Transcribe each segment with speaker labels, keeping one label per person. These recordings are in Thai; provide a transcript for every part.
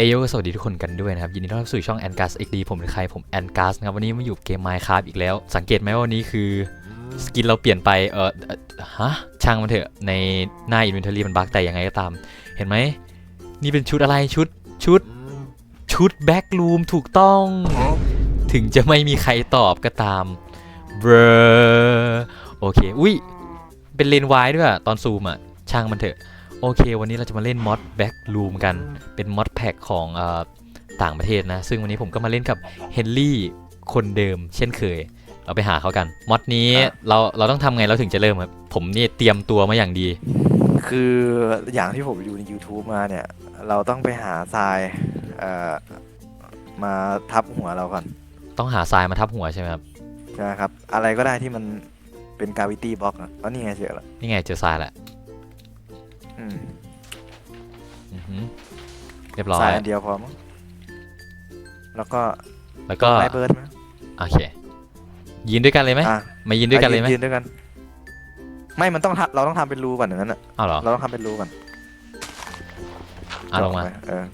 Speaker 1: เอโยสวัสดีทุกคนกันด้วยนะครับยินดีต้อนรับสู่ช่อง a n g a s XD ผมเป็นใครผม a n g a s นะครับวันนี้มาอยู่เกม Minecraft อีกแล้ว สังเกตไหมว่าวันนี้คือสกินเราเปลี่ยนไปเออฮะช่างมันเถอะในหน้า Inventory มันบั๊กแต่ยังไงก็ตาม เห็นไหมนี่เป็นชุดอะไรชุดชุดชุดแบ็กลูมถูกต้อง ถึงจะไม่มีใครตอบก็ตามเบรอโอเคอุ้ยเป็นเลนส์วายด้วยอะตอนซูมอะช่างมันเถอะ โอเค วันนี้เราจะมาเล่นมอดแบ็กลูมกัน เป็นมอดแพ็กของเออต่างประเทศนะ ซึ่งวันนี้ผมก็มาเล่นกับเฮนรี่คนเดิม เช่นเคย เราไปหาเขากัน มอดนี้
Speaker 2: ครับ
Speaker 1: เราเราต้องทำไงเราถึงจะเริ่มครับผมนี่เตรียมตัวมาอย่างดี
Speaker 2: คืออย่างที่ผมดูใน YouTube มาเนี่ย เราต้องไปหาทรายเอ่อมาทับหัวเราก่อน
Speaker 1: ต้องหาทรายมาทับหัวใช่ไหมครับ
Speaker 2: ใช่ไหมครับ อะไรก็ได้ที่มันเป็นกาวิตี้บล็อกอะอ๋อนี่ไงเจอแล้ว
Speaker 1: นี่ไงเจอทรายแล้ว
Speaker 2: อืม
Speaker 1: อือหือเรียบร้อ
Speaker 2: ทรายยอันเดียวพอมั้งแล้วก็
Speaker 1: แล้วก็
Speaker 2: ไลเบิร์ดไหม
Speaker 1: โอเค ยืนด้วยกันเลยไหม
Speaker 2: อะ
Speaker 1: มายืนด้วยกันเลยไหม
Speaker 2: ยืนด้วยกัน ไม่มันต้องทำเราต้องทำเป็นรูก่อนอย่างนั้นอะ
Speaker 1: เอาเหรอ
Speaker 2: เราต้องทำเป็นรูก่อน
Speaker 1: อะลงมา
Speaker 2: ไปเออ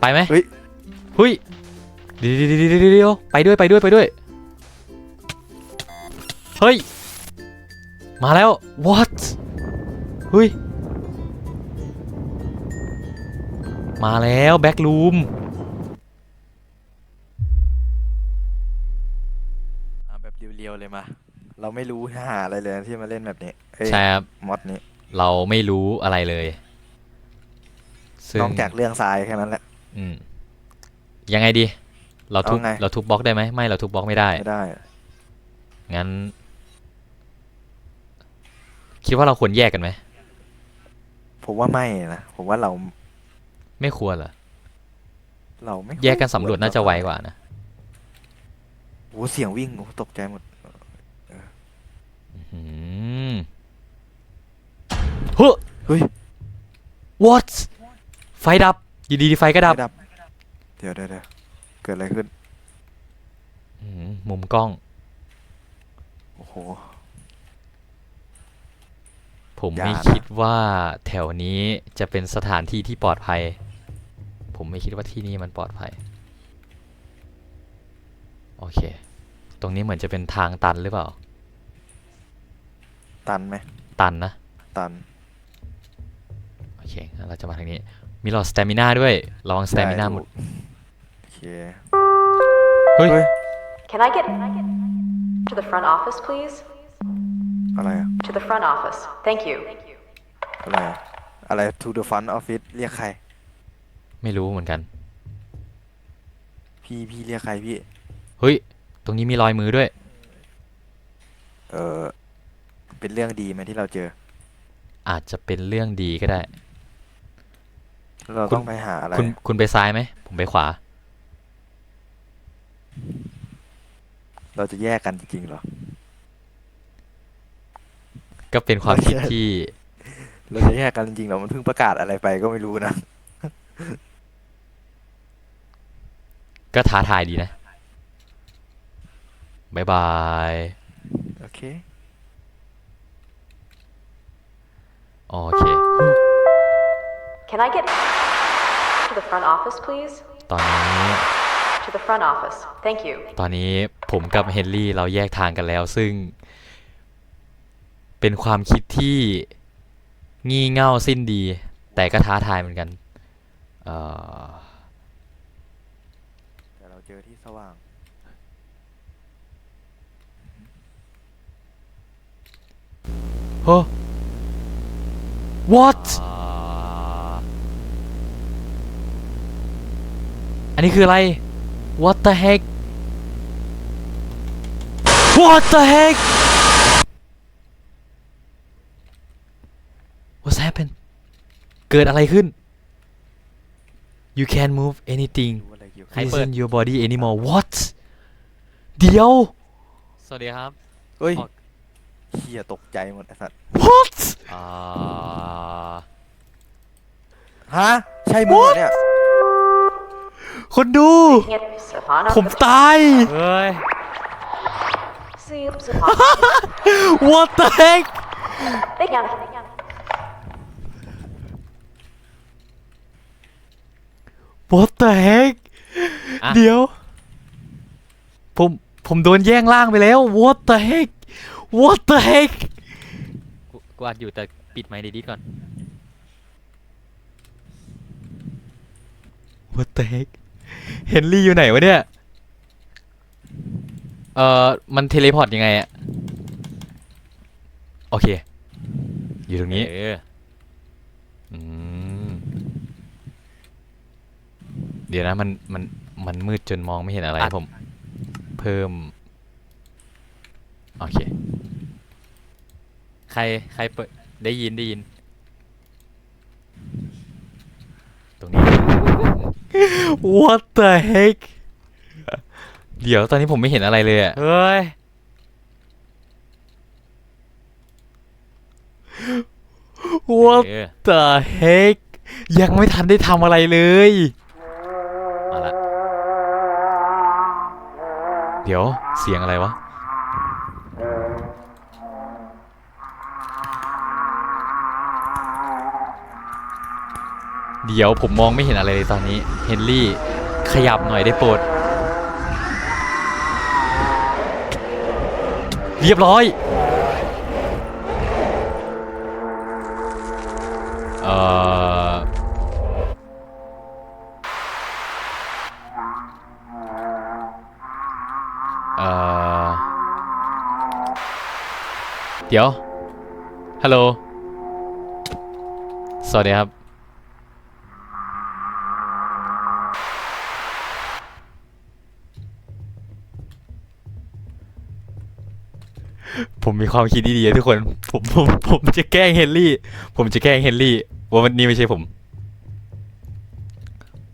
Speaker 1: ไปไหม
Speaker 2: เฮ้ย
Speaker 1: เฮ้ยเดี๋ยวเดี๋ยวเดี๋ยวเดี๋ยวเดี๋ยวไปด้วยไปด้วยไปด้วย เฮ้ย มาแล้ว what เฮ้ย มาแล้วแบ็กลูม
Speaker 2: อะแบบเรียวๆเลยมา เราไม่รู้หาอะไรเลยนะที่มาเล่นแบบนี้เอ้ย
Speaker 1: ใช่ครับ
Speaker 2: มอดนี้
Speaker 1: เราไม่รู้อะไรเลยซึ่ง
Speaker 2: นอกจากเรื่องทรายแค่นั้นแหละ
Speaker 1: อืมยังไงดี เราทุบ
Speaker 2: เอาไง
Speaker 1: เราทุบบล็อกได้ไหมไม่เราทุบบล็อกไม่ได้
Speaker 2: ไม่ได้
Speaker 1: งั้น คิดว่าเราควรแยกกันไหม
Speaker 2: ผมว่าไม่นะผมว่าเรา
Speaker 1: ไม่ควรเหรอ
Speaker 2: เราไม่
Speaker 1: แยกกันสำรวจน่าจะไวกว่านะ
Speaker 2: โอ้เสียงวิ่งโอ้ตกใจหมด
Speaker 1: อืมเฮ้ย
Speaker 2: เฮ้ย
Speaker 1: what ไฟดับอยู่ดีๆไฟก็ดับ
Speaker 2: ไม่ดับ เดี๋ยวเดี๋ยวเดี๋ยวเกิดอะไรขึ้น
Speaker 1: อืมมุมกล้อง
Speaker 2: โอ้โห
Speaker 1: ผม
Speaker 2: อย่า
Speaker 1: ไม่
Speaker 2: นะ
Speaker 1: คิดว่าแถวนี้จะเป็นสถานที่ที่ปลอดภัย ผมไม่คิดว่าที่นี่มันปลอดภัย โอเค ตรงนี้เหมือนจะเป็นทางตันหรือเปล่า
Speaker 2: ตันไหม
Speaker 1: ตันนะ
Speaker 2: ตัน
Speaker 1: โอเคงั้นเราจะมาทางนี้ มีหลอดสเตมิน่าด้วยระวังสเตมิน่าหมด
Speaker 2: โอเค
Speaker 1: เฮ้ย
Speaker 2: เฮ้ย
Speaker 3: Can I get to the front office, please?
Speaker 2: อะไรอะ
Speaker 3: To the front office. Thank you.
Speaker 2: อะไรอะอะไร to the front office เรียกใคร
Speaker 1: ไม่รู้เหมือนกัน
Speaker 2: พี่พี่เรียกใครพี่
Speaker 1: เฮ้ย ตรงนี้มีรอยมือด้วย
Speaker 2: เออเป็นเรื่องดีไหมที่เราเจอ
Speaker 1: อาจจะเป็นเรื่องดีก็ได้
Speaker 2: เรา
Speaker 1: คุณ
Speaker 2: ต้องไปหาอะไร
Speaker 1: คุณคุณไปซ้ายไหม ผมไปขวา
Speaker 2: เราจะแยกกันจริงๆเหรอ
Speaker 1: ก็เป็นความคิดที่
Speaker 2: เราจะแยกกันจริงๆเหรอมันเพิ่งประกาศอะไรไปก็ไม่รู้นะ
Speaker 1: ก็ท้าทายดีนะบายบาย
Speaker 2: โอเค
Speaker 1: โอเค
Speaker 3: Can I get to the front office, please?
Speaker 1: ตอนนี้
Speaker 3: To the front office. Thank you.
Speaker 1: ตอนนี้ผมกับเฮนรี่เราแยกทางกันแล้วซึ่ง เป็นความคิดที่งี่เง่าสิ้นดี แต่ก็ท้าทายเหมือนกันเอ่อ
Speaker 2: แต่เราเจอที่สว่าง
Speaker 1: โอ้ what อันนี้คืออะไร what the heck what the heck what's happened เกิดอะไรขึ้น you can't move anything
Speaker 2: รู้อะไรเกี่ยวกับ
Speaker 1: ใครเปิด your body anymore what เดี๋ยว สวัสดีครับ
Speaker 2: เฮ้ย
Speaker 1: ออก
Speaker 2: เฮียตกใจหมดไอ้สัตว์
Speaker 1: what อ่า
Speaker 2: ฮะ ใช่มึงเหรอเนี่ย
Speaker 1: คนดู
Speaker 3: Yep, Savannah.
Speaker 1: ผมตาย เฮ้ย
Speaker 3: See, Savannah.
Speaker 1: what the heck
Speaker 3: Big young.
Speaker 1: What the heck เดี๋ยว ผมผมโดนแย่งล่างไปแล้ว What the heck What the heck กูกูอัดอยู่แต่ปิดไมค์ดีๆก่อน What the heck เฮนรี่อยู่ไหนวะเนี่ย เอ่อ มันเทเลพอร์ตยังไงอะโอเค อยู่ตรงนี้อืม เดี๋ยวนะมันมันมันมืดจนมองไม่เห็นอะไรผม เพิ่ม โอเค ใครใครเปิดได้ยินได้ยิน ตรงนี้ What the heck เดี๋ยวตอนนี้ผมไม่เห็นอะไรเลยอะเฮ้ย What the heck ยังไม่ทันได้ทำอะไรเลย เดี๋ยวเสียงอะไรวะ เดี๋ยวผมมองไม่เห็นอะไรเลยตอนนี้ เฮนรี่ ขยับหน่อยได้โปรด เรียบร้อย เอ่อ เดี๋ยว ฮัลโหล สวัสดีครับ ผมมีความคิดดีๆทุกคน ผมผมผมจะแกล้งเฮนรี่ ผมจะแกล้งเฮนรี่ ว่ามันนี่ไม่ใช่ผม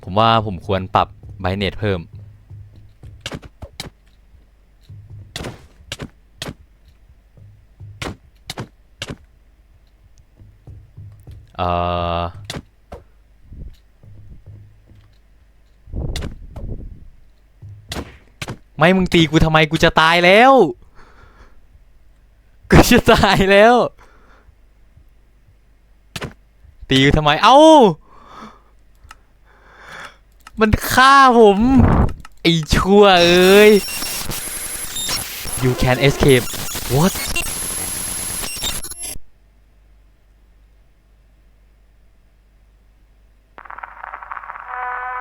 Speaker 1: ผมว่าผมควรปรับไบเนตเพิ่ม เอ่อไม่มึงตีกูทำไมกูจะตายแล้ว กูจะตายแล้ว ตีกูทำไม เอ้า มันฆ่าผม ไอ้ชั่วเอ้ย you can escape what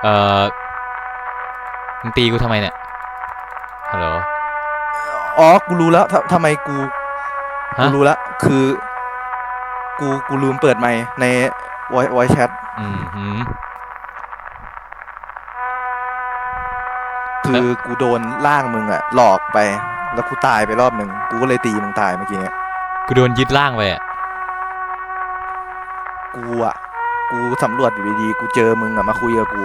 Speaker 1: เอ่อมึงตีกูทำไมเนี่ยฮัลโหล
Speaker 2: อ๋อ กูรู้แล้วทำทำไมกู
Speaker 1: ฮะ
Speaker 2: กูรู้แล้ว คือ กู กูลืมเปิดไมค์ใน voice voice chat
Speaker 1: อืมหืม
Speaker 2: คือกูโดนล่างมึงอะหลอกไป แล้วกูตายไปรอบหนึ่ง กูก็เลยตีมึงตายเมื่อกี้เนี่ย
Speaker 1: กูโดนยึดร่างไปอะ
Speaker 2: กูอะกูสำรวจอยู่ดีๆ กูเจอมึงอะมาคุยกับกู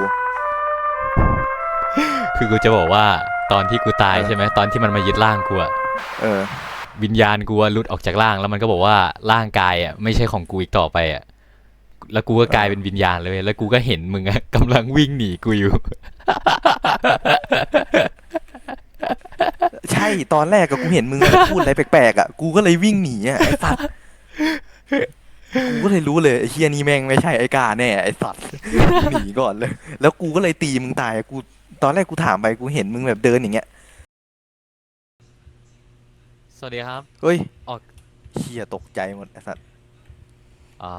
Speaker 1: คือกูจะบอกว่าตอนที่กูตาย
Speaker 2: เออ
Speaker 1: ใช่ไหมตอนที่มันมายึดร่างกูอะ
Speaker 2: เออ
Speaker 1: วิญญาณกูอะหลุดออกจากร่าง แล้วมันก็บอกว่าร่างกายอะไม่ใช่ของกูอีกต่อไปอะแล้วกูก็กลายเป็นวิญญาณเลย แล้วกูก็เห็นมึงอะกำลังวิ่งหนีกูอยู่
Speaker 2: ใช่ตอนแรกกับกูเห็นมึงอะพูดอะไรแปลกๆอะกูก็เลยวิ่งหนีอะไอ้สัตว์กูก็เลยรู้เลยไอ้เฮียนี่แม่งไม่ใช่ไอ้กาแน่ไอ้สัตว์หนีก่อนเลย แล้วกูก็เลยตีมึงตายกู ตอนแรกกูถามไปกูเห็นมึงแบบเดินอย่างเงี้ย
Speaker 1: สวัสดีครับ
Speaker 2: เฮ้ย
Speaker 1: ออก
Speaker 2: เฮียตกใจหมดไอ้สัตว์
Speaker 1: อ่า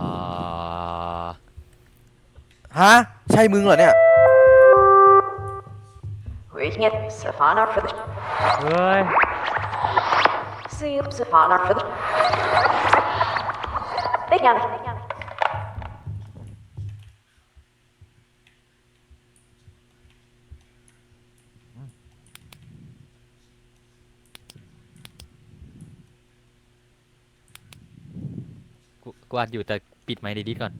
Speaker 2: ฮะ ใช่มึงเหรอเนี่ย
Speaker 3: Waiting at Savannah for the
Speaker 1: เฮ้ย
Speaker 3: see Savannah for the Big Anna.
Speaker 1: กูกูอัดอยู่แต่ปิดไมค์ดีๆก่อน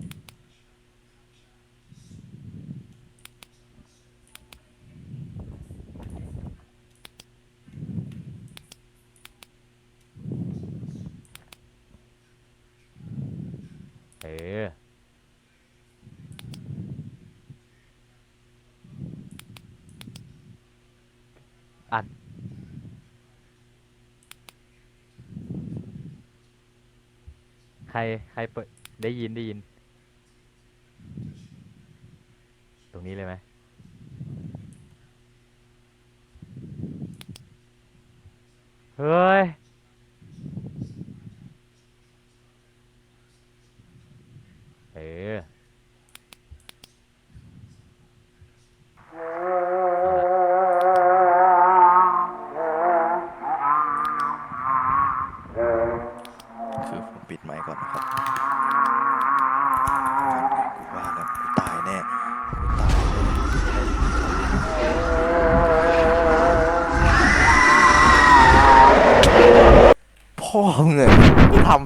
Speaker 1: เออ อัด ใครใครเปิดได้ยินได้ยิน ตรงนี้เลยไหม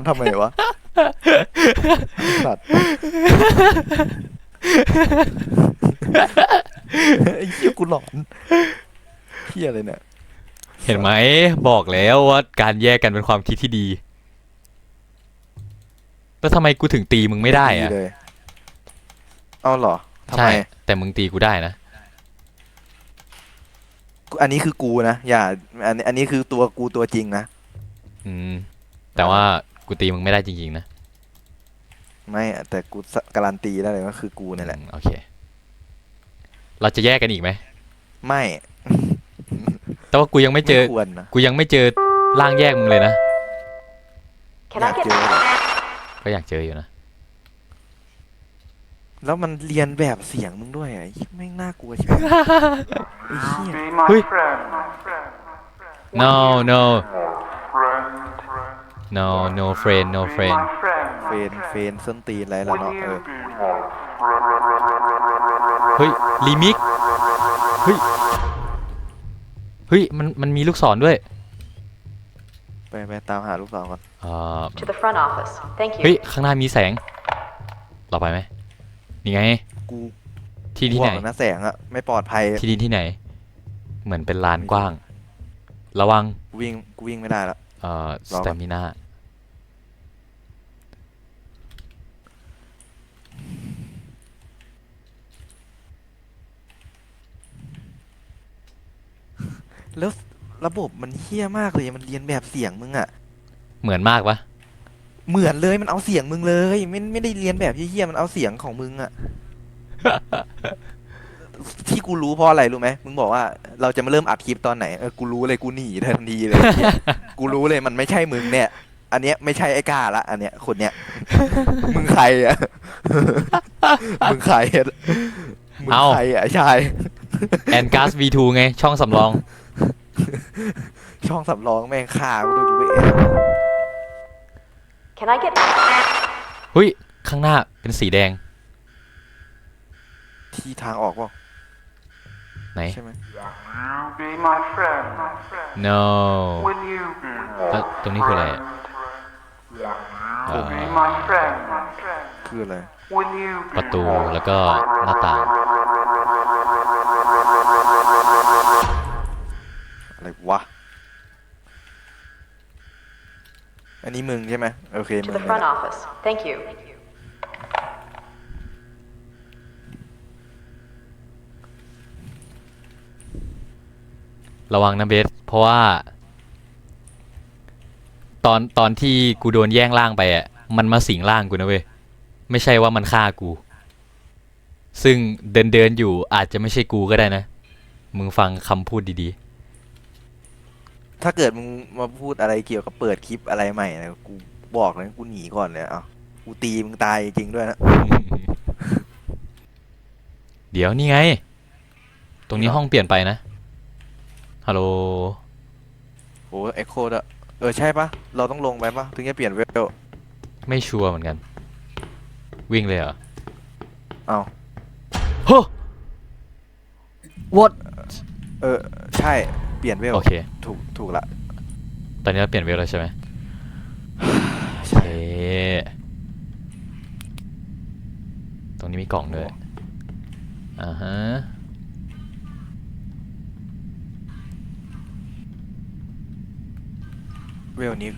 Speaker 2: ทำทำไมวะสัตว์ไอ้เหี้ยกูหลอนเหี้ยอะไรเนี่ย
Speaker 1: เห็นไหมบอกแล้วว่าการแยกกันเป็นความคิดที่ดี แล้วทำไมกูถึงตีมึงไม่ได้อะ
Speaker 2: เลยเอาเหรอทำ
Speaker 1: ใช่
Speaker 2: ไม
Speaker 1: แต่มึงตีกูได้นะ
Speaker 2: กูอันนี้คือกูนะอย่าอันนี้อันนี้คือตัวกูตัวจริงนะ
Speaker 1: อืม แต่ว่า กูตีมึงไม่ได้จริงๆนะ
Speaker 2: ไม่อะแต่กูสการันตีได้เลยว่าคือกูเนี่ยแหละ
Speaker 1: อืมโอเค เราจะแยกกันอีกไหม
Speaker 2: ไม่
Speaker 1: แต่ว่ากูยังไม่เจอ
Speaker 2: ควรนะ
Speaker 1: กูยังไม่เจอร่างแยกมึงเลยนะ
Speaker 3: Can
Speaker 2: อยา
Speaker 3: I
Speaker 2: ก
Speaker 3: get
Speaker 2: เจอ
Speaker 1: ก็อยากเจออยู่นะ
Speaker 2: แล้วมันเรียนแบบเสียงมึงด้วยอะไอ้แม่งน่ากลัวใช่ไหม ไอ้เหี้ย
Speaker 4: Be my
Speaker 1: Hui.
Speaker 4: friend.
Speaker 1: no no
Speaker 4: Friend.
Speaker 1: No no friend no
Speaker 4: Be
Speaker 1: friend
Speaker 4: my friend.
Speaker 2: เฟนเฟนส้นตีนอะไรแล้ว
Speaker 4: Will
Speaker 2: เนาะเอ
Speaker 4: you
Speaker 2: อ
Speaker 4: be
Speaker 1: เฮ้ยรีมิกเฮ้ยเฮ้ยมันมันมีลูกศรด้วย
Speaker 2: ไปไปตามหาลูกสาวก่อน
Speaker 1: เอ่อ
Speaker 3: to the front office? Thank
Speaker 1: เฮ้ย
Speaker 3: you.
Speaker 1: ข้างหน้ามีแสง เราไปไหมนี่ไง
Speaker 2: กู
Speaker 1: ที่ที่
Speaker 2: บ
Speaker 1: ไหน
Speaker 2: อกนะแสงอะไม่ปลอดภัย
Speaker 1: ที่ดินที่ไหน เหมือนเป็นลานกว้าง ระวัง
Speaker 2: กูวิ่งกูวิ่งไม่ได้ละ
Speaker 1: เอ่อ
Speaker 2: รอ
Speaker 1: ส
Speaker 2: ก่อน
Speaker 1: เตมินา
Speaker 2: แล้วระบบมันเฮี้ยมากเลยมันเรียนแบบเสียงมึงอะ
Speaker 1: เหมือนมากปะ
Speaker 2: เหมือนเลยมันเอาเสียงมึงเลยไม่ไม่ได้เรียนแบบเฮี้ยๆมันเอาเสียงของมึงอะ ที่กูรู้เพราะอะไรรู้ไหมมึงบอกว่าเราจะมาเริ่มอัดคลิปตอนไหนเออกูรู้เลยกูหนีทันทีเลยเหี้ยกูรู้เลยมันไม่ใช่มึงเนี่ย อันเนี้ยไม่ใช่ไอ้กล้าละ อันเนี้ยคนเนี้ยมึงใครอะมึงใครอะมึงใครอะชาย
Speaker 1: แอนกาส V2 ไง ช่องสำรอง
Speaker 2: ช่องสำรองแม่งฆ่ากูด้วยกูไปแอบ
Speaker 3: Can I get
Speaker 1: เฮ้ย ข้างหน้าเป็นสีแดง
Speaker 2: ที่ทางออกเปล่า
Speaker 1: ไหน
Speaker 2: ใช่ไหม
Speaker 4: You be my friend.
Speaker 1: no
Speaker 4: Will you be
Speaker 1: แล้วตรงนี้คืออะไรอะเอ่อ
Speaker 4: Be my friend.
Speaker 2: คืออะไร
Speaker 4: Will you
Speaker 1: ประ
Speaker 4: be
Speaker 1: ตูแล้วก็หน้าต่าง
Speaker 2: อะไรวะ อันนี้มึงใช่ไหมโอเค
Speaker 3: to
Speaker 2: มึง
Speaker 3: the
Speaker 2: นี่
Speaker 3: front
Speaker 2: แหละ
Speaker 3: office? Thank you.
Speaker 1: ระวังนะเบส เพราะว่า ตอนตอนที่กูโดนแย่งร่างไปอะ มันมาสิงร่างกูนะเว้ย ไม่ใช่ว่ามันฆ่ากู ซึ่งเดินเดินๆอยู่อาจจะไม่ใช่กูก็ได้นะ มึงฟังคำพูดดี
Speaker 2: ถ้าเกิดมึงมาพูดอะไรเกี่ยวกับเปิดคลิปอะไรใหม่นะกูบอกเลยกูหนีก่อนเลยอะกูตีมึงตายจริงด้วยนะ
Speaker 1: ๆ เดี๋ยวนี่ไง ตรงนี้ห้องเปลี่ยนไปนะ ฮัลโหล
Speaker 2: โอ้เอ็กโคดอะเออ ใช่ปะเราต้องลงไปปะถึงจะเปลี่ยนเวล
Speaker 1: ไม่ชัวร์เหมือนกัน วิ่งเลยเหรอ
Speaker 2: เอา
Speaker 1: ฮะ what
Speaker 2: เออ ใช่เปลี่ยนเวล
Speaker 1: โอเค
Speaker 2: ถูกถูกละ
Speaker 1: ตอนนี้เราเปลี่ยนเวลแล้วใช่ไหม
Speaker 2: ใช่
Speaker 1: เอ๊ะตรงนี้มีกล่องด้วยอ่าฮะ
Speaker 2: เวลนี้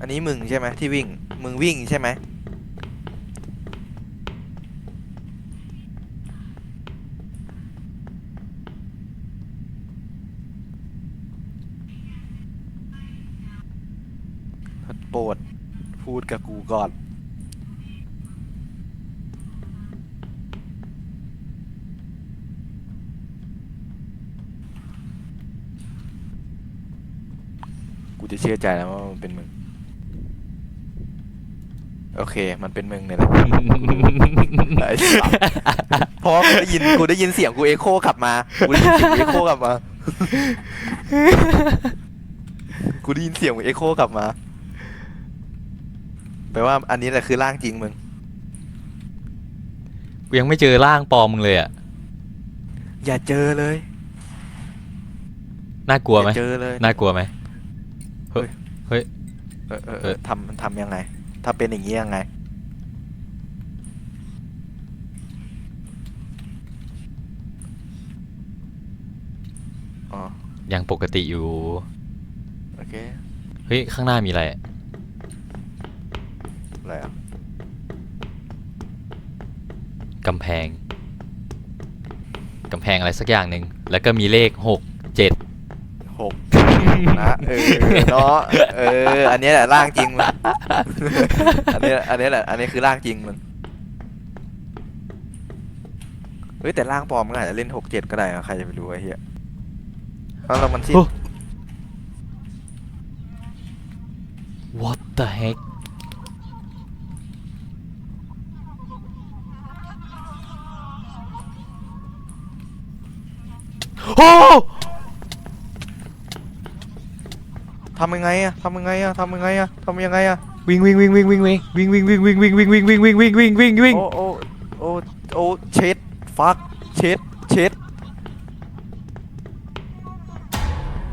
Speaker 2: อันนี้มึงใช่ไหมที่วิ่ง มึงวิ่งใช่ไหมโปรดพูดกับกูก่อน กู จะเชื่อใจแล้วว่ามันเป็นมึง โอเค มันเป็นมึงเนี่ยแหละ ไอ้สัสเพราะกูได้ยินกูได้ยินเสียงกูเอ็โคกลับมา กูได้ยินเสียงกูเอ็โคกลับมา กูได้ยินเสียงมึงเอ็โคกลับมา แปลว่าอันนี้แหละคือร่างจริงมึง
Speaker 1: กูยังไม่เจอร่างปลอมมึงเลยอะ
Speaker 2: อย่าเจอเลย
Speaker 1: น่ากลัวไหม
Speaker 2: อย่าเจอเลย
Speaker 1: น่ากลัวไหม
Speaker 2: เออเออเออทำทำยังไง ถ้าเป็นอย่างนี้ยังไง อ๋อ
Speaker 1: ยังปกติอยู่
Speaker 2: โอเค
Speaker 1: เฮ้ย ข้างหน้ามีอะไร อะ
Speaker 2: อะไรอะ
Speaker 1: กำแพง กำแพงอะไรสักอย่างหนึ่ง แล้วก็มีเลขหกเจ็ด
Speaker 2: หก นะเออเนาะเออ อันนี้แหละร่างจริงมึงอันนี้อันนี้แหละ อันนี้คือร่างจริงมึงเฮ้ยแต่ร่างปลอมมันอาจจะเล่นหกเจ็ดก็ได้อะใครจะไปรู้ไอ้เหี้ยแล้วเรามันที่
Speaker 1: โอ้ What the heck โอ้
Speaker 2: ทำยังไงอะทำยังไงอะทำยังไงอะทำยังไงอะ
Speaker 1: วิ่งวิ่งวิ่งวิ่งวิ่งวิ่งวิ่งวิ่งวิ่งวิ่งวิ่งวิ่งวิ่งวิ่งวิ่งวิ่งวิ่งวิ่งวิ่ง
Speaker 2: โอ้โอ้โอ้โอ้เช็ดฟักเช็ดเช็ด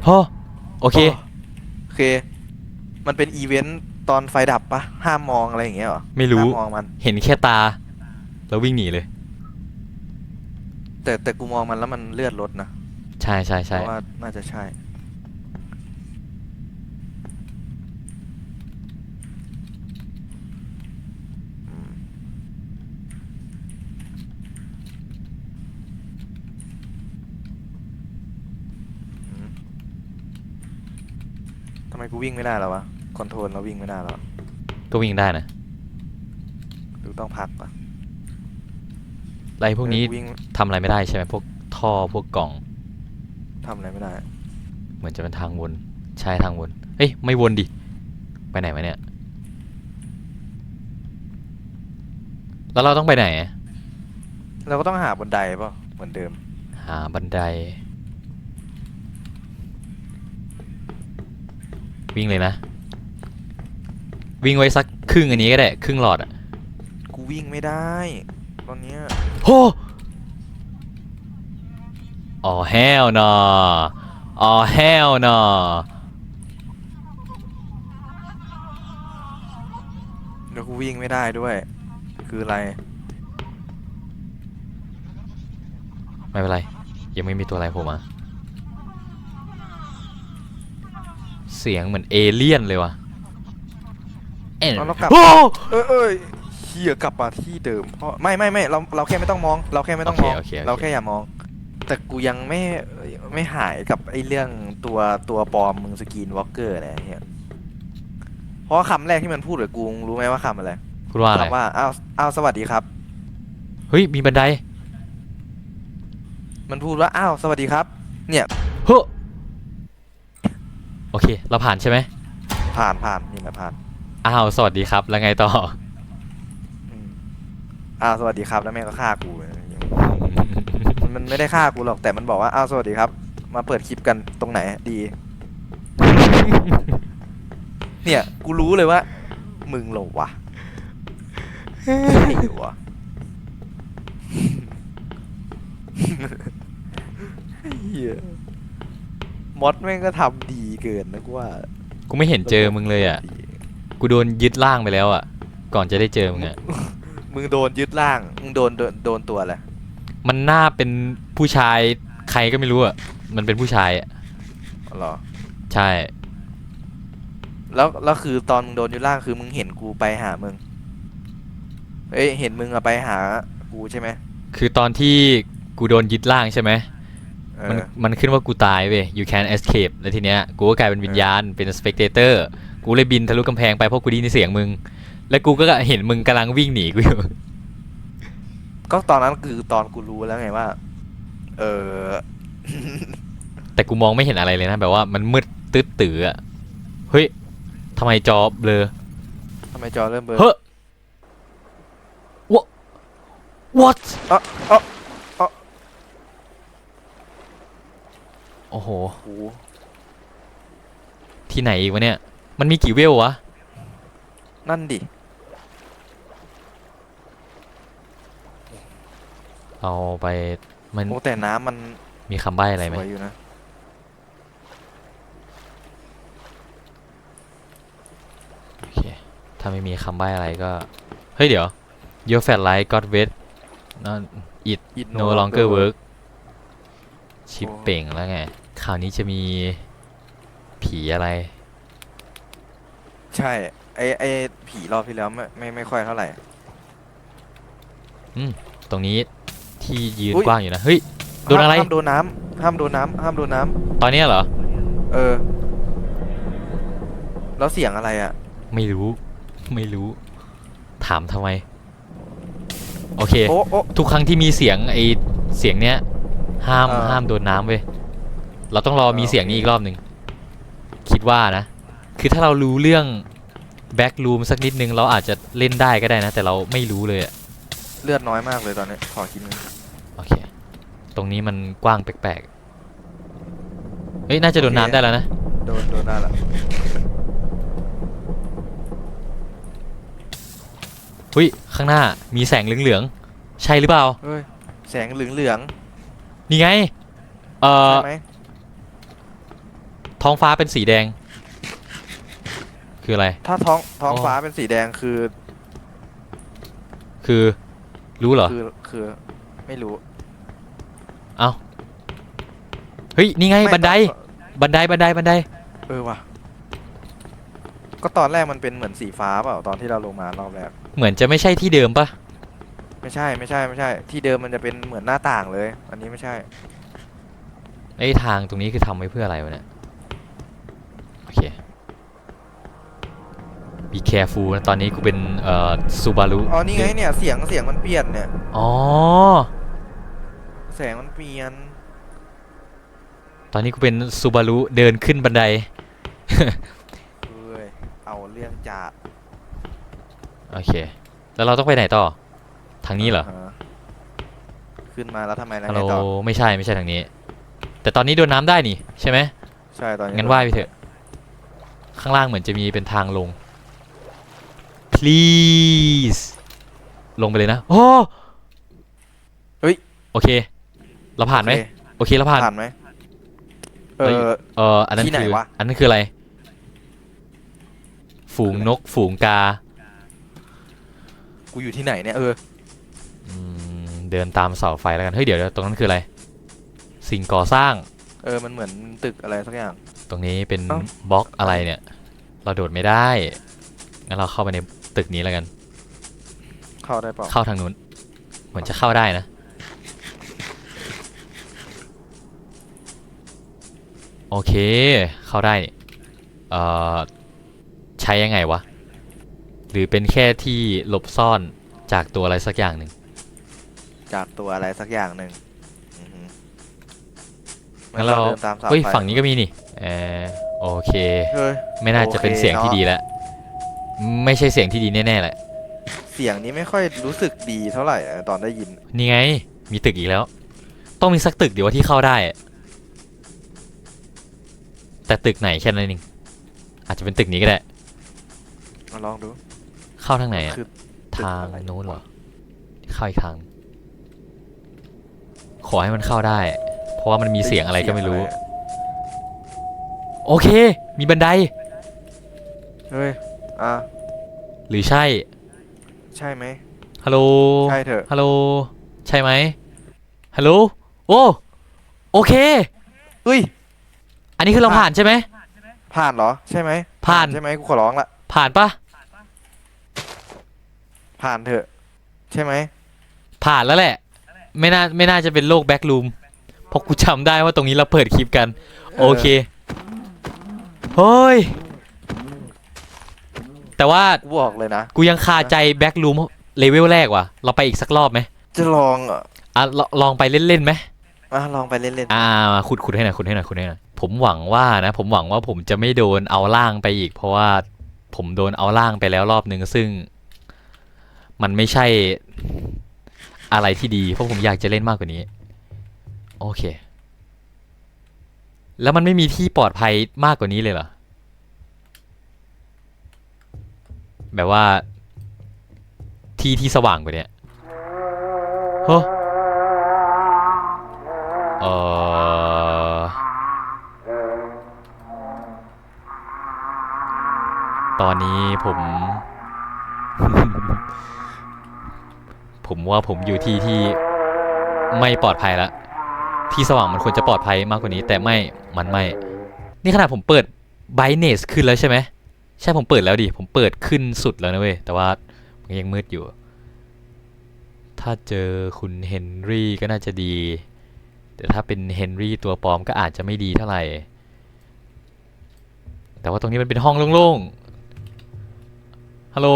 Speaker 1: โอ้โอเค
Speaker 2: โอเค มันเป็นอีเวนต์ตอนไฟดับปะห้ามมองอะไรอย่างเงี้ยเหรอ
Speaker 1: ไม่รู้
Speaker 2: ห้ามมองมัน
Speaker 1: เห็นแค่ตา แล้ววิ่งหนีเลย
Speaker 2: แต่แต่กูมองมันแล้วมันเลือดลดนะ
Speaker 1: ใช่ใช่
Speaker 2: เพ
Speaker 1: ใช่
Speaker 2: ราะว่าน่าจะใช่ อืมอืมทำไม กูวิ่งไม่ได้แล้ววะ คอนโทรลเราวิ่งไม่ได้แล้ว
Speaker 1: ก็วิ่งได้นะ
Speaker 2: หรือต้องพักปะ
Speaker 1: ไล่พวกนี้
Speaker 2: เออวิ่ง
Speaker 1: ทำอะไรไม่ได้ใช่ไหมพวกท่อพวกกล่อง
Speaker 2: ทำอะไรไม่ได้
Speaker 1: เหมือนจะเป็นทางวนใช่ทางวนเอ้ยไม่วนดิไปไหนมาเนี่ย แล้วเราต้องไปไหนอะ
Speaker 2: เราก็ต้องหาบนไดป่ะเหมือนเดิม
Speaker 1: หาบันได วิ่งเลยนะ วิ่งไว้สักครึ่งอันนี้ก็ได้ ครึ่งหลอดอะ
Speaker 2: กูวิ่งไม่ได้ ตอนเนี้ย
Speaker 1: โหอ๋อ hell no อ๋อ hell no
Speaker 2: แล้วกูวิ่งไม่ได้ด้วย คืออะไร
Speaker 1: ไม่เป็นไร ยังไม่มีตัวอะไรโผล่มา เสียงเหมือนเอเลี่ยนเลยว่ะเอ็น
Speaker 2: เอาแล้วกลับ
Speaker 1: โอ้
Speaker 2: เอ้ยเอ้ยเฮียกลับมาที่เดิมเพราะไม่ไม่ไม่เราเราแค่ไม่ต้องมอง เราแค่ไม่ต้องมอง
Speaker 1: โอเคโอเคโอเค
Speaker 2: เราแค่อย่ามอง แต่กูยังไม่ไม่หายกับไอ้เรื่องตัวตัวปลอมมึงสกรีนวอล์กเกอร์อะไรเงี้ยเพราะว่าคำแรกที่มันพูดกับกูมึงรู้ไหมว่าคำอะไร
Speaker 1: พูดว่าอะไร
Speaker 2: คำว่าอ้าวอ้าวสวัสดีครับ
Speaker 1: เฮ้ยมีบันได
Speaker 2: มันพูดว่าอ้าวสวัสดีครับ เนี่ย
Speaker 1: เฮ้อ โอเค เราผ่านใช่ไหม
Speaker 2: ผ่านผ่านนี่แหละผ่าน
Speaker 1: อ้าวสวัสดีครับ แล้วไงต่อ
Speaker 2: อืมอ้าวสวัสดีครับแล้วแม่งก็ฆ่ากูเลยมันมันไม่ได้ฆ่ากูหรอกแต่มันบอกว่าอ้าวสวัสดีครับ มาเปิดคลิปกันตรงไหนดี เนี่ยกูรู้เลยว่า มึงเหรอวะใช่เหรอวะเฮีย มอดแม่งก็ทำดีเกินนะกูว่า
Speaker 1: กูไม่เห็นเจอมึงเลยอะ กูโดนยึดร่างไปแล้วอะ ก่อนจะได้เจอมึงอะ
Speaker 2: มึงโดนยึดร่าง มึงโดนโดนโดนตัวอะไร
Speaker 1: มันน่าเป็นผู้ชายใครก็ไม่รู้อะ มันเป็นผู้ชายอะ
Speaker 2: อ๋อเหรอ
Speaker 1: ใช่
Speaker 2: แล้วแล้วคือตอนมึงโดนยึดร่างคือมึงเห็นกูไปหามึง เอ้ยเห็นมึงอะไปหากูใช่ไหม
Speaker 1: คือตอนที่กูโดนยึดร่างใช่ไหม
Speaker 2: เอ
Speaker 1: มัน
Speaker 2: อ
Speaker 1: มันขึ้นว่ากูตายเว้ย you can escape แล้วทีเนี้ยกูก็กลายเป็นวิญญาณเป็น spectator กูเลยบินทะลุกำแพงไปเพราะกูได้ยินเสียงมึง แล้วกูก็เห็นมึงกำลังวิ่งหนีกูอยู่
Speaker 2: ก็ตอนนั้นคือตอนกูรู้แล้วไงว่า เออ
Speaker 1: แต่กูมองไม่เห็นอะไรเลยนะ แบบว่ามันมืดตึ๊ดตืออะเฮ้ยทำไมจอเบลอ
Speaker 2: ทำไมจอเริ่มเบลอ
Speaker 1: เฮ้ย What What
Speaker 2: อะอะอะ
Speaker 1: โอ้โห
Speaker 2: โอ้โห
Speaker 1: ที่ไหนอีกวะเนี่ย มันมีกี่เวลวะ
Speaker 2: นั่นดิ
Speaker 1: เอาไป มัน
Speaker 2: โอ้แต่น้ำมัน
Speaker 1: มีคำใบ้อะไรไหม
Speaker 2: สวยอยู่นะ
Speaker 1: โอเค ถ้าไม่มีคำใบ้อะไรก็ เฮ้ยเดี๋ยว Your fat light got wet นั่น it
Speaker 2: It
Speaker 1: no longer work ชิปเป่งแล้วไง คราวนี้จะมีผีอะไร
Speaker 2: ใช่ ไอไอผีรอบที่แล้วไม่ไม่ไม่ค่อยเท่าไหร่
Speaker 1: ตรงนี้ที่ยืน
Speaker 2: อุ๊ย
Speaker 1: กว้างอยู่นะ เฮ้ย โดนอะไร
Speaker 2: ห้ามโดนน้ำห้ามโดนน้ำห้ามโดนน้ำ
Speaker 1: ตอนเนี้ยเหรอ
Speaker 2: เออ แล้วเสียงอะไรอะ
Speaker 1: ไม่รู้ ไม่รู้ ถามทำไม โอเค
Speaker 2: โอ้โอ้
Speaker 1: ทุกครั้งที่มีเสียงไอเสียงเนี้ย ห้าม
Speaker 2: เออ
Speaker 1: ห้ามโดนน้ำเว้ย เราต้องรอ
Speaker 2: เออ
Speaker 1: มีเสียงนี้
Speaker 2: โอเค
Speaker 1: อีกรอบหนึ่งคิดว่านะ คือถ้าเรารู้เรื่องแบ็กรูมสักนิดนึงเราอาจจะเล่นได้ก็ได้นะ แต่เราไม่รู้เลยอะ
Speaker 2: เลือดน้อยมากเลยตอนนี้ขอคิดนึง
Speaker 1: โอเค ตรงนี้มันกว้างแปลกๆเฮ้ยน่าจะโดน
Speaker 2: โอเค
Speaker 1: น้ำได้แล้วนะ
Speaker 2: โดนโดนได้ละ
Speaker 1: เฮ้ยข้างหน้ามีแสงเหลืองๆใช่หรือเปล่า
Speaker 2: เฮ้ยแสงเหลืองเหลือง
Speaker 1: นี่ไง เอ่
Speaker 2: ๆ
Speaker 1: อ
Speaker 2: ใช่ไหม
Speaker 1: ท้องฟ้าเป็นสีแดง คืออะไร
Speaker 2: ถ้าท้องท้อง
Speaker 1: อ๋อ
Speaker 2: ฟ้าเป็นสีแดงคือ
Speaker 1: คือ รู้เหรอ
Speaker 2: คือคือไม่รู้
Speaker 1: เฮ้ย นี่ไง
Speaker 2: ม่
Speaker 1: บันได
Speaker 2: ต้อง
Speaker 1: บันได บันได บันได
Speaker 2: เออว่ะก็ตอนแรกมันเป็นเหมือนสีฟ้าเปล่าตอนที่เราลงมารอบแรก
Speaker 1: เหมือนจะไม่ใช่ที่เดิมปะ
Speaker 2: ไม่ใช่ไม่ใช่ไม่ใช่ ที่เดิมมันจะเป็นเหมือนหน้าต่างเลย อันนี้ไม่ใช่
Speaker 1: ไอ้ทางตรงนี้คือทำไว้เพื่ออะไรวะเนี่ยโอ เค be careful นะตอนนี้กูเป็นเอ่อซูบารุ
Speaker 2: อ๋อนี่ไงเนี่ยเสียงเสียงมันเปลี่ยนเนี่ย
Speaker 1: อ๋อ
Speaker 2: แสงมันเปลี่ยน
Speaker 1: ตอนนี้กูเป็นซูบารุเดินขึ้นบันได
Speaker 2: เอ้ยเอาเรื่องจัด
Speaker 1: โอเค แล้วเราต้องไปไหนต่อ ทางนี้เหรอา
Speaker 2: ขึ้นมาแล้วทำไมแล้ว
Speaker 1: ฮัลโหล
Speaker 2: ไงต่อ
Speaker 1: ไม่ใช่ไม่ใช่ทางนี้ แต่ตอนนี้โดนน้ำได้นี่ ใช่ไหม
Speaker 2: ใช่ตอนนี้
Speaker 1: งั้นว่ายไปเถอะ ข้างล่างเหมือนจะมีเป็นทางลง please ลงไปเลยนะ โอ้
Speaker 2: เฮ้ย
Speaker 1: โอเค เราผ่านไหม
Speaker 2: โอเค
Speaker 1: โอเคเราผ่าน
Speaker 2: ผ่านไหมเอ
Speaker 1: เฮ้ย
Speaker 2: อ
Speaker 1: เออ อันนั้น
Speaker 2: ที่ไหน
Speaker 1: คือ
Speaker 2: วะ
Speaker 1: อันนั้นคืออะไร ฝูงนก ฝูงกา
Speaker 2: กูอยู่ที่ไหนเนี่ย เออ
Speaker 1: อืมเดินตามเสาไฟแล้วกัน เฮ้ยเดี๋ยวเดี๋ยวตรงนั้นคืออะไร สิ่งก่อสร้าง
Speaker 2: เออ มันเหมือนตึกอะไรสักอย่าง
Speaker 1: ตรงนี้เป็น
Speaker 2: เอ้า
Speaker 1: บล็อกอะไรเนี่ย เราโดดไม่ได้ งั้นเราเข้าไปในตึกนี้แล้วกัน
Speaker 2: เข้าได้เปล่า
Speaker 1: เข้าทางนู้น เหมือนจะเข้าได้นะ โอเค เข้าได้นี่เอ่อ ใช้ยังไงวะ หรือเป็นแค่ที่หลบซ่อนจากตัวอะไรสักอย่างหนึ่ง
Speaker 2: จากตัวอะไรสักอย่างหนึ่งอือหือ
Speaker 1: งั้นเรา
Speaker 2: เดินตามสาย
Speaker 1: เฮ้ย
Speaker 2: ไฟ
Speaker 1: ฝั่งนี้ก็มีนี่เออโอเค
Speaker 2: เฮ้ย
Speaker 1: ไม่น่าจะเป็น
Speaker 2: โอเค
Speaker 1: เสียงที่
Speaker 2: เนอะ
Speaker 1: ดีแล้วไม่ใช่เสียงที่ดีแน่ๆแหละ
Speaker 2: เสียงนี้ไม่ค่อยรู้สึกดีเท่าไหร่อะตอนได้ยิน
Speaker 1: นี่ไง มีตึกอีกแล้ว ต้องมีสักตึกเดี๋ยวว่าที่เข้าได้แต่ตึกไหนแค่นั้นเองอาจจะเป็นตึกนี้ก็ได้
Speaker 2: มาลองดู
Speaker 1: เข้าทางไหนอะ
Speaker 2: คือตึก
Speaker 1: ทาง
Speaker 2: อะไร
Speaker 1: โน้นเหรอเข้าอีกทางขอให้มันเข้าได้เพ ราะว่ามันมีเสียงอะไรก็ไม่รู้
Speaker 2: เสียงอะ
Speaker 1: โอเค มีบันได
Speaker 2: เฮ้ย อะ
Speaker 1: หรือใช่
Speaker 2: ใช่ไหม
Speaker 1: ฮัลโหล
Speaker 2: ใช่เถอะ
Speaker 1: ฮัลโหล ใช่ไหม ฮัลโหล โอ้ โอเค
Speaker 2: เฮ้ย
Speaker 1: อันนี้คือเราผ่านใช่ไหม
Speaker 2: ผ่านเหรอ ใช่ไหม
Speaker 1: ผ่าน
Speaker 2: ใช่ไหมกูขอร้องละ
Speaker 1: ผ่านปะ
Speaker 2: ผ่านเถอะ ใช่ไหม
Speaker 1: ผ่านแล้วแหละ ไม่น่า ไม่น่าจะเป็นโลกแบ็กลูม เพราะกูจำได้ว่าตรงนี้เราเปิดคลิปกัน โอเคเฮ้ยแต่ว่า
Speaker 2: กูบอกเลยนะ
Speaker 1: กูยังคาใจแบ็กลูมเลเวลแรกว่ะ เราไปอีกสักรอบไหม
Speaker 2: จะลองอะ
Speaker 1: อะลองลองไปเล่นๆไหม
Speaker 2: อะลองไปเล่น
Speaker 1: อ่าขุดขุดให้หน่อยขุดให้หน่อยขุดให้หน่อยผผมหวังว่านะ ผมหวังว่าผมจะไม่โดนเอาล่างไปอีก เพราะว่าผมโดนเอาล่างไปแล้วรอบนึงซึ่ง มันไม่ใช่อะไรที่ดี เพราะผมอยากจะเล่นมากกว่านี้ โอเค แล้วมันไม่มีที่ปลอดภัยมากกว่านี้เลยเหรอ แบบว่า ที่ที่สว่างกว่านี้เฮ้เออตอนนี้ผม ผมว่าผมอยู่ที่ที่ไม่ปลอดภัยแล้ว ที่สว่างมันควรจะปลอดภัยมากกว่านี้ แต่ไม่มันไม่ นี่ขนาดผมเปิด brightness ขึ้นแล้วใช่ไหมใช่ผมเปิดแล้วดิผมเปิดขึ้นสุดแล้วนะเว้ยแต่ว่ามันยังมืดอยู่ ถ้าเจอคุณเฮนรี่ก็น่าจะดี แต่ถ้าเป็นเฮนรี่ตัวปลอมก็อาจจะไม่ดีเท่าไหร่ แต่ว่าตรงนี้มันเป็นห้องโล่งๆฮัลโหล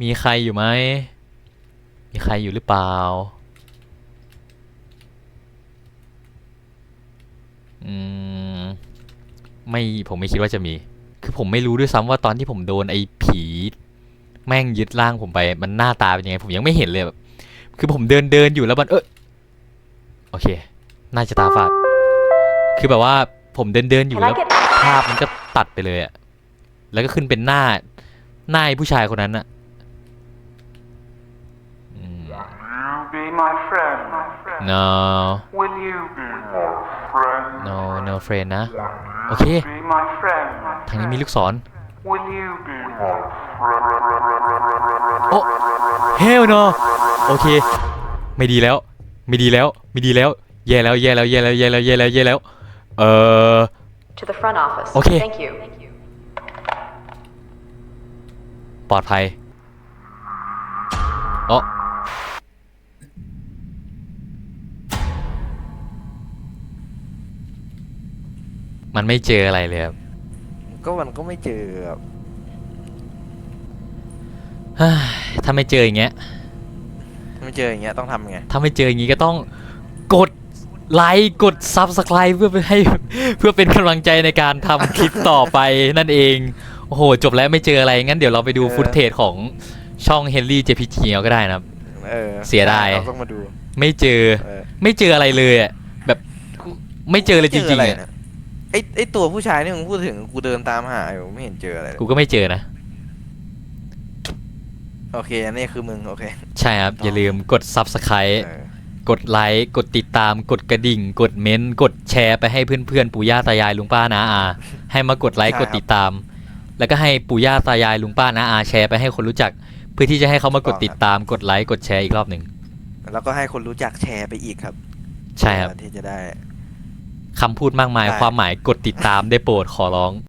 Speaker 1: มีใครอยู่ไหมมีใครอยู่หรือเปล่า อืมไม่ผมไม่คิดว่าจะมี คือผมไม่รู้ด้วยซ้ำว่าตอนที่ผมโดนไอ้ผี แม่งยึดร่างผมไปมันหน้าตาเป็นยังไง ผมยังไม่เห็นเลยแบบคือผมเดินเดินอยู่แล้วมันเออโอเค น่าจะตาฝาด คือแบบว่าผมเดินเดินอยู่
Speaker 3: Can
Speaker 1: แล้ว
Speaker 3: I get
Speaker 1: ภาพมันก็ตัดไปเลยอะแล้วก็ขึ้นเป็นหน้าหน้าไอ้ผู้ชายคนนั้นอะอืม
Speaker 4: You be my friend.
Speaker 1: no
Speaker 4: Will you be my friend?
Speaker 1: No no friend นะ โอเค
Speaker 4: Be my friend.
Speaker 1: ทางนี้มีลูกศร
Speaker 4: Will you be my friend?
Speaker 1: โอ้ hell no โอเค ไม่ดีแล้ว ไม่ดีแล้ว ไม่ดีแล้ว แย่แล้ว แย่แล้ว แย่แล้ว แย่แล้ว แย่แล้ว แย่แล้ว เออ
Speaker 3: To the front office.
Speaker 1: Okay.
Speaker 3: Thank you.
Speaker 1: ปลอดภัยเอ๋อ มันไม่เจออะไรเลยครับ
Speaker 2: ก็มันก็ไม่เจอครับ
Speaker 1: เฮ้ยถ้าไม่เจออย่างเงี้ย
Speaker 2: ไม่เจออย่างเงี้ยต้องทำไง
Speaker 1: ถ้าไม่เจออย่างงี้ก็ต้องกดไลค์กด Subscribe เพื่อให้ เพื่อเป็นกำลังใจในการทำคลิปต่อไปนั่นเอง โอ้โห จบแล้วไม่เจออะไร งั้นเดี๋ยวเราไปดู
Speaker 2: เออ
Speaker 1: ฟุตเทจของช่อง Henry JPG เอาก็ได้นะครับ
Speaker 2: เออ
Speaker 1: เสียดาย
Speaker 2: เราต้องมาดู
Speaker 1: ไม่เจอ
Speaker 2: เออ
Speaker 1: ไม่เจออะไรเลยอะแบบไม่เจอเลยจ
Speaker 2: ไม่
Speaker 1: ริง
Speaker 2: อะ
Speaker 1: ๆ
Speaker 2: ไร
Speaker 1: อะ
Speaker 2: นะ ไอไอตัวผู้ชายนี่มึงพูดถึงกูเดินตามหาอยู่ไม่เห็นเจออะไรเลย
Speaker 1: กูก็ไม่เจอนะ
Speaker 2: โอเคอันนี้คือมึงโอเค
Speaker 1: ใช่ครับ อย่าลืมกด Subscribe
Speaker 2: เออก
Speaker 1: ดไลค์กดติดตามกดกระดิ่ง กดเม้นต์กดแชร์ไปให้เพื่อนๆปู่ย่าตายายลุงป้านาอา ให้มากดไลค์กดติดตาม แล้วก็ให้ปู่ย่าตายายลุงป้านาอาแชร์ไปให้คนรู้จัก เพื่อที่จะให้เขามากดติดตามกดไลค์กดแชร์อีกรอบหนึ่ง
Speaker 2: แล้วก็ให้คนรู้จักแชร์ไปอีกครับ
Speaker 1: ใช่ครับ
Speaker 2: เพื่อที่จะได้
Speaker 1: คำพูดมากมาย
Speaker 2: ได้
Speaker 1: ความหมายกดติดตามได้โปรดขอร้อง